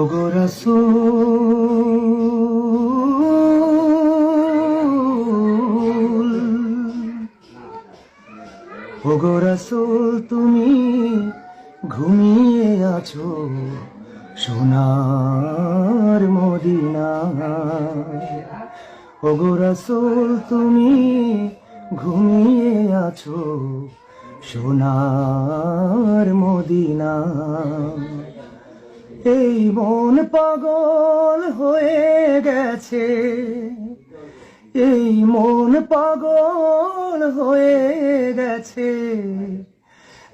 ওগো রাসূল। ওগো রাসূল, তুমি ঘুমিয়ে আছো সোনার মদিনা ওগো রাসূল, তুমি ঘুমিয়ে আছো সোনার মদিনা এই মন পাগল হয়ে গেছে। এই মন পাগল হয়ে গেছে।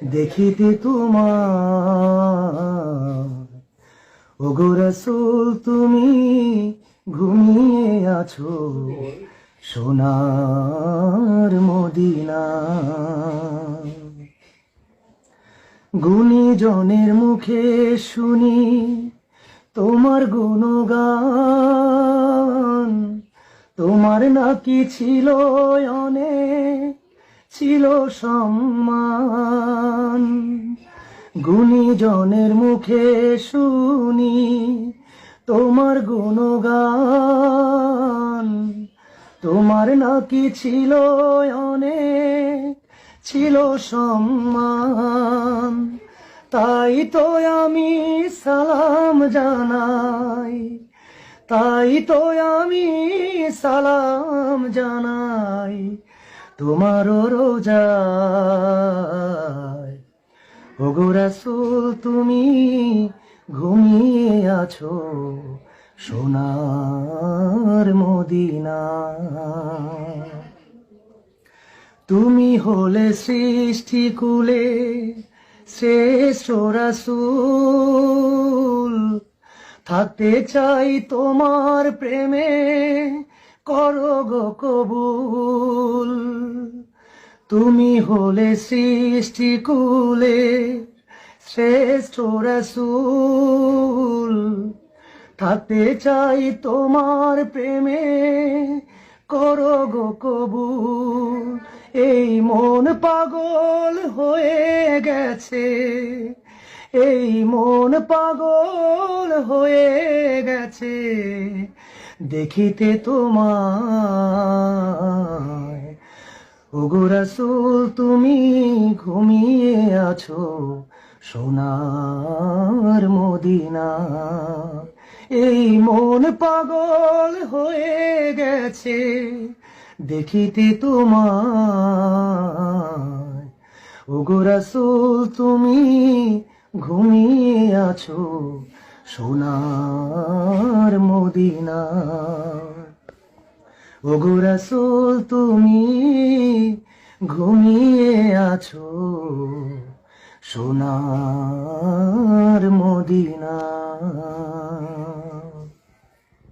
দেখিতে তোমার। ওগো তুমি ঘুমিয়ে আছো সোনার মদিনা। গুণীজনের মুখে শুনি তোমার গুণগান। তোমার নাকি ছিল অনেক ছিল সম্মান। গুণীজনের মুখে শুনি তোমার গুণগান। তোমার নাকি ছিল অনেক ছিল সম্মান। তাই তো আমি সালাম জানাই, তাই তো আমি সালাম জানাই তোমারও রোজায়। ওগো রাসূল, তুমি ঘুমিয়ে আছো সোনার মদিনা তুমি হলে সৃষ্টি কুলে শ্রেষ্ঠ রাসূল থাকতে চাই তোমার প্রেমে, করো গো কবুল। তুমি হলে সৃষ্টি কুলে শ্রেষ্ঠ রাসূল থাকতে চাই তোমার প্রেমে, করো গো কবুল। এই মন পাগল হয়ে গেছে। এই মন পাগল হয়ে গেছে। দেখিতে তোমায়। ওগো রাসূল, তুমি ঘুমিয়ে আছো সোনার মদিনা এই মন পাগল হয়ে গেছে। দেখিতে তোমায়। ওগো রাসুল, তুমি ঘুমিয়ে আছো সোনার মদিনা ওগো রাসুল, তুমি ঘুমিয়ে আছো সোনার মদিনা